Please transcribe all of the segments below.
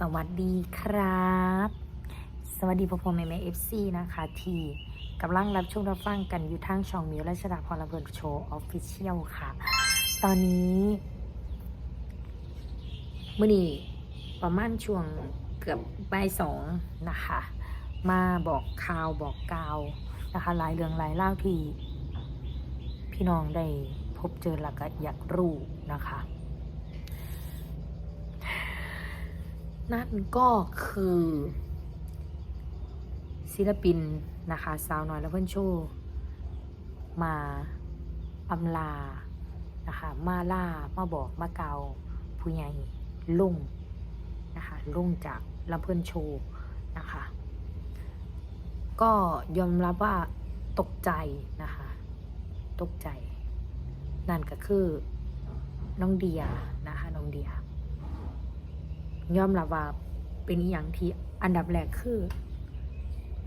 สวัสดีครับ สวัสดีพ่อพ่อแม่แม่เอฟซีนะคะ ที่กำลังรับชมรับฟังกันอยู่ทางช่องมิวและชดาพรลำเพลินโชว์ออฟฟิเชียลค่ะ ตอนนี้มื่อนี้ประมาณช่วงเกือบบ่ายสองนะคะ มาบอกข่าวบอกกล่าวนะคะหลายเรื่องหลายเล่าที่พี่น้องได้พบเจอแล้วก็อยากรู้นะคะ นั่นก็คือ ศิลปินนะคะสาวน้อยและเพื่อนโชว์มาอำลานะคะมาล่ามาบอกมาเกาผู้ใหญ่ลุ่งนะคะลุ่งจากลำเพื่อนโชว์นะคะก็ยอมรับว่าตกใจนะคะ ตกใจ นั่นก็คือน้องเดียนะคะ น้องเดีย ยอมรับว่าเป็นอย่างที่อันดับแรกคือ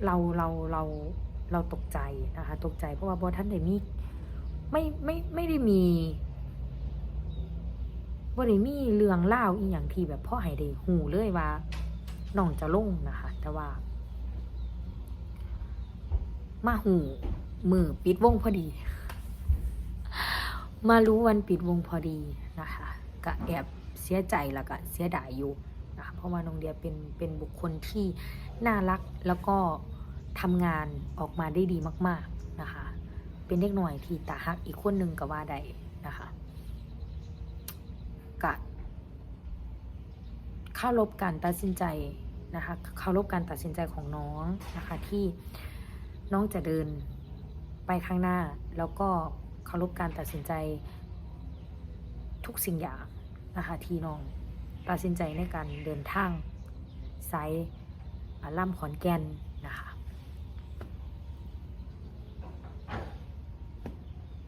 เราเราเราเราตกใจนะคะตกใจเพราะว่าบอท่านได้มีไม่ไม่ไม่ได้มีบ่ได้มีเรื่องเล่าอีหยังที่แบบพ่อให้ได้หูเลยว่าน้องจะลงนะคะ แต่ว่า มาหูมือปิดวงพอดี มารู้วันปิดวงพอดีนะคะก็แอบเสียใจแล้วก็เสียดายอยู่ ราะว่าน้องเดียเป็นเป็นบุคคลที่น่ารักแล้วก็ทำงานออกมาได้ดีมาก ๆนะคะ เป็นเด็กหน่อยที่ตาฮักอีกคนหนึ่งก็ว่าได้นะคะกะเข้ารบการตัดสินใจนะคะเข้ารบการตัดสินใจของน้องนะคะที่น้องจะเดินไปข้างหน้า แล้วก็เคารพการตัดสินใจทุกสิ่งอย่างนะคะที่น้อง ตัดสินใจในการเดินทางสายอ่าล่ำขอนแก่นนะคะ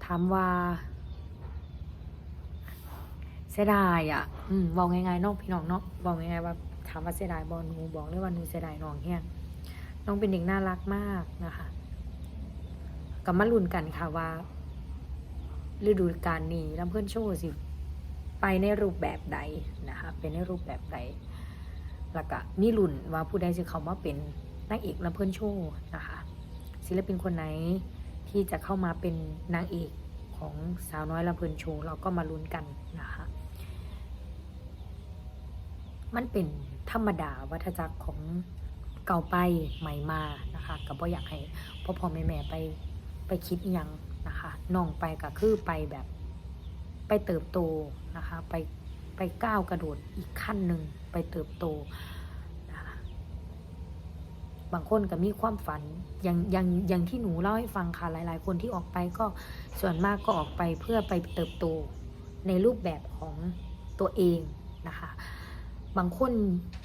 ถามว่าเสียดายอะ อืมบอกง่ายๆน้องพี่น้องเนาะบอกง่ายๆว่าถามว่าเสียดายบอหนูบอกเลยว่าหนูเสียดายน้องเนี่ยน้องเป็นเด็กน่ารักมากนะคะกับมาลุ้นกันค่ะว่าฤดูกาลนี้ลำเพื่อนโชว์สิ ไปในรูปแบบใดนะคะเป็นในรูปแบบใดแล้วก็มีลุ่นว่าผู้ใดจะเข้ามาเป็นนางเอกลำเพื่อนโชว์นะคะศิลปินคนไหนที่จะเข้ามาเป็นนางเอกของสาวน้อยลำเพลินโชว์เราก็มาลุ้นกันนะคะมันเป็นธรรมดาวัฏจักรของเก่าไปใหม่มานะคะก็บ่อยากให้พ่อพ่อแม่แม่ไปไปคิดยังนะคะน้องไปก็คือไปแบบ ไปเติบโตนะคะ ไปไปก้าวกระโดดอีกขั้นหนึ่งไปเติบโตนะคะบางคนก็มีความฝันอย่างอย่างอย่างที่หนูเล่าให้ฟังค่ะหลาย ๆ คนที่ออกไปก็ส่วนมากก็ออกไปเพื่อไปเติบโตในรูปแบบของตัวเองนะคะ บางคน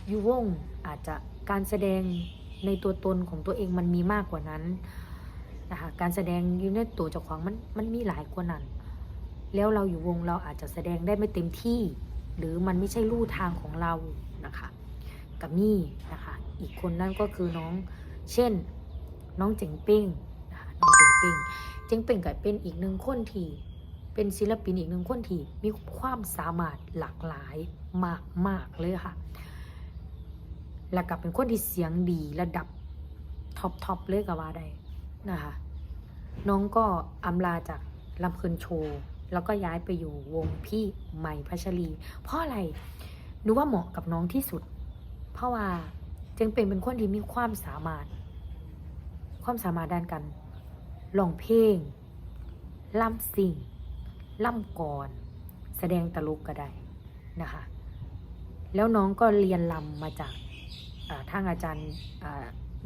อยูวงอาจจะการแสดงในตัวตนของตัวเองมันมีมากกว่านั้นนะคะการแสดงอยู่ในตัวเจ้าของมันมันมีหลายกว่านั้น แล้วเราอยู่วงเราอาจจะแสดงได้ไม่เต็มที่ หรือมันไม่ใช่ลู่ทางของเรานะคะ กับมี่นะคะ อีกคนนั่นก็คือน้อง เช่น น้องเจ๋งเป้งนะคะน้องเจ๋งเป้งเจ๋งเป้งก็เป็นอีกหนึ่งคนที่เป็นศิลปินอีกหนึ่งคนที่มีความสามารถหลากหลายมากมากเลยค่ะ แล้วก็เป็นคนที่เสียงดีระดับท็อปท็อปเลยก็ว่าได้นะคะ น้องก็อำลาจากลำเพลินโชว์ แล้วก็ย้ายไปอยู่วงพี่ใหม่พัชรี เพราะอะไรหนูว่าเหมาะกับน้องที่สุด เพราะว่าจึงเป็นเป็นคนที่มีความสามารถ ความสามารถด้านการร้องเพลงล่ำสิ่งล่ำกรแสดงตลกก็ได้นะคะ แล้วน้องก็เรียนลำมาจากทางอาจารย์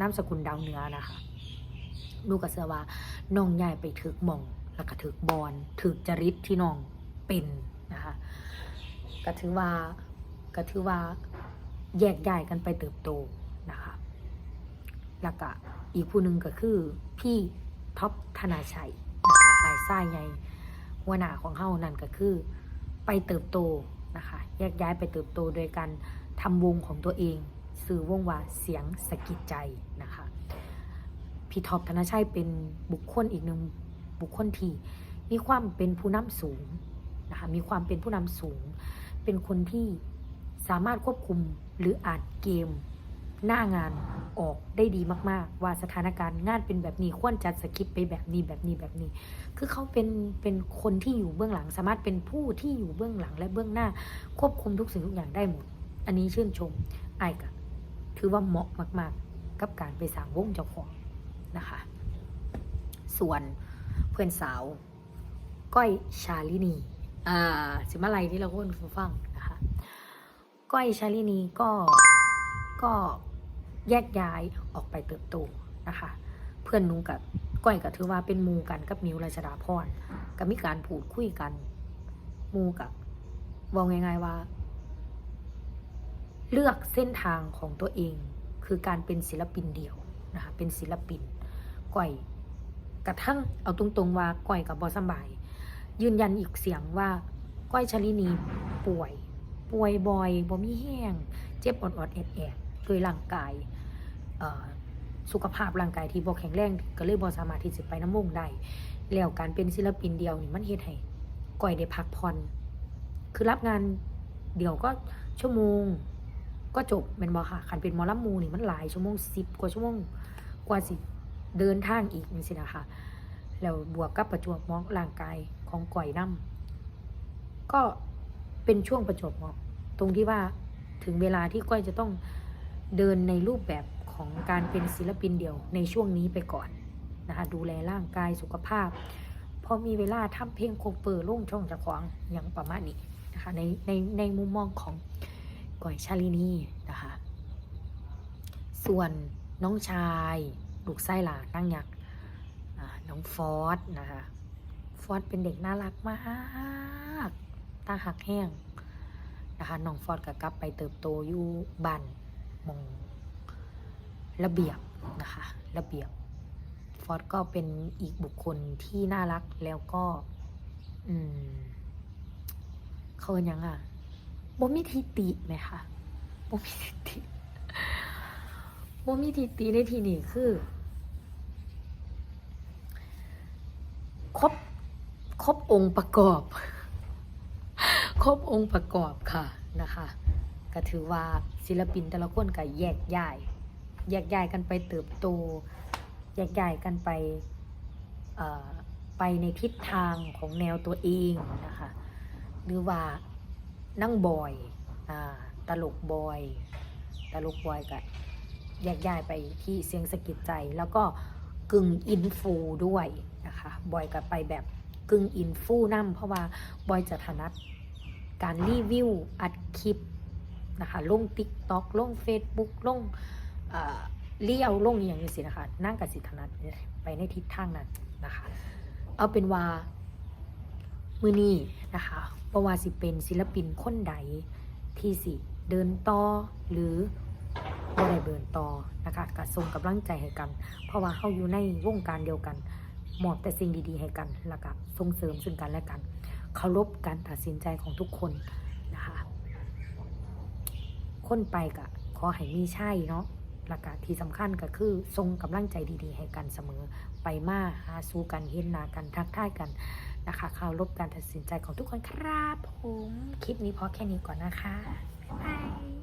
นามสกุลดาวเนื้อนะคะดูกระเสือว่าน้องใหญ่ไปถึกมอง แล้วก็ถึกบอลถึกจริตที่น้องเป็นนะคะก็ถือว่าก็ถือว่าแยกย้ายกันไปเติบโตนะคะแล้วก็อีกผู้หนึ่งก็คือพี่ท็อปธนาชัยนะคะนายซ่ายใหญ่หัวหน้าของเฮานั่นก็คือไปเติบโตนะคะแยกย้ายไปเติบโตโดยการทำวงของตัวเองสื่อวงว่าเสียงสะกิดใจนะคะพี่ท็อปธนชัยเป็นบุคคลอีกหนึ่ง บุคคลที่มีความเป็นผู้นำสูงนะคะมีความเป็นผู้นำสูง เป็นคนที่สามารถควบคุมหรืออ่านเกม หน้างานออกได้ดีมาก ๆ ว่าสถานการณ์งานเป็นแบบนี้ควรจัดสคริปไปแบบนี้แบบนี้แบบนี้ คือเขาเป็นเป็นคนที่อยู่เบื้องหลัง สามารถเป็นผู้ที่อยู่เบื้องหลังและเบื้องหน้า ควบคุมทุกสิ่งทุกอย่างได้หมด อันนี้ชื่นชมไอ้กะถือว่าเหมาะมาก ๆ กับการไปสร้างวงเจ้าของนะคะ ส่วน พื่อนสาว ก้อยชาลินี อ่าสิมาลัยที่เราคนฟังนะคะ ก้อยชาลินีก็ก็แยกย้ายออกไปเติบโตนะคะ เพื่อนนุงกับก้อยก็ถือว่าเป็นมูกันกับมิวราชดาพรก็มีการพูดคุยกันมูกับบอกง่ายๆว่า เลือกเส้นทางของตัวเองคือการเป็นศิลปินเดี่ยวนะคะเป็นศิลปินก้อย กระทั่งเอาตรงๆว่าก้อยกับบอสบาย ยืนยันอีกเสียงว่าก้อยชลินีป่วย ป่วยบ่อยบ่มีแห้ง เจ็บอดอดๆแอดแอดโดยร่างกายสุขภาพร่างกายที่บ่แข็งแรงก็เลยบ่สามารถที่จะไปน้ำวงได้แล้วการเป็นศิลปินเดียวนี่มันเฮ็ดให้ก้อยได้พักผ่อนคือรับงานเดี่ยวก็ชั่วโมง ก็จบแม่นบ่ค่ะคันเป็นมอลำมูนี่มันหลายชั่วโมง10กว่าชั่วโมงกว่าสิ เดินทางอีกนี่สินะคะแล้วบวกกับประจวบเหมาะร่างกายของก่อยน้ำก็เป็นช่วงประจวบเหมาะตรงที่ว่าถึงเวลาที่ก้อยจะต้องเดินในรูปแบบของการเป็นศิลปินเดี่ยวในช่วงนี้ไปก่อนนะคะดูแลร่างกายสุขภาพ พอมีเวลาทำเพลงโคเปอร์ลุ่งช่องจะขวางอย่างประมาณนี้นะคะในในในมุมมองของก่อยชาลินีนะคะส่วนน้องชาย ลูกไส้หลานั่งยักษ์น้องฟอสนะคะฟอสเป็นเด็กน่ารักมากตาหักแห้งนะคะน้องฟอสก็กลับไปเติบโตอยู่บ้านมองระเบียบนะคะระเบียบฟอสก็เป็นอีกบุคคลที่น่ารักแล้วก็อืมเขาเรียกหยังอะบ่มีทิติไหมคะบ่มีทิติบ่มีทิติในที่นี้คือ ครบครบองค์ประกอบ ครบองค์ประกอบค่ะนะคะก็ถือว่าศิลปินแต่ละคนก็แยกย้าย แยกย้ายกันไปเติบโต แยกย้ายกันไปไปในทิศทางของแนวตัวเองนะคะหรือว่านั่งบอยอตลกบอย ตลกบอยก็แยกย้ายไปที่เสียงสะกิดใจแล้วก็ กึ่งอินฟูด้วยนะคะบอยก็ไปแบบกึ่งอินฟูนั่มเพราะว่าบอยจะถนัดการรีวิวอัดคลิปนะคะลง t ิ k t o k ลง Facebook ลงเลี้ยวลงอย่างนี้สินะคะนั่งกับสิถนัดไปในทิศทางนั้นนะคะ เอาเป็นว่ามือนี้นะคะบว่าสิเป็นศิลปินคนใดที่สิเดินต่อหรือ บ่ได้เดินต่อนะคะก็ส่งกำลังใจให้กัน เพราะว่าเขาอยู่ในวงการเดียวกันมอบแต่สิ่งดีๆให้กันแล้วก็ส่งเสริมซึ่งกันและกันเคารพการตัดสินใจของทุกคนนะคะคนไปก็ขอให้มีใช่เนาะแล้วก็ที่สำคัญก็คือส่งกำลังใจดีๆ ให้กันเสมอ ไปมาหาสู้กันเห็นหน้ากันทักทายกันนะคะเคารพการตัดสินใจของทุกคนครับผม คลิปนี้พอแค่นี้ก่อนนะคะ บ๊ายบาย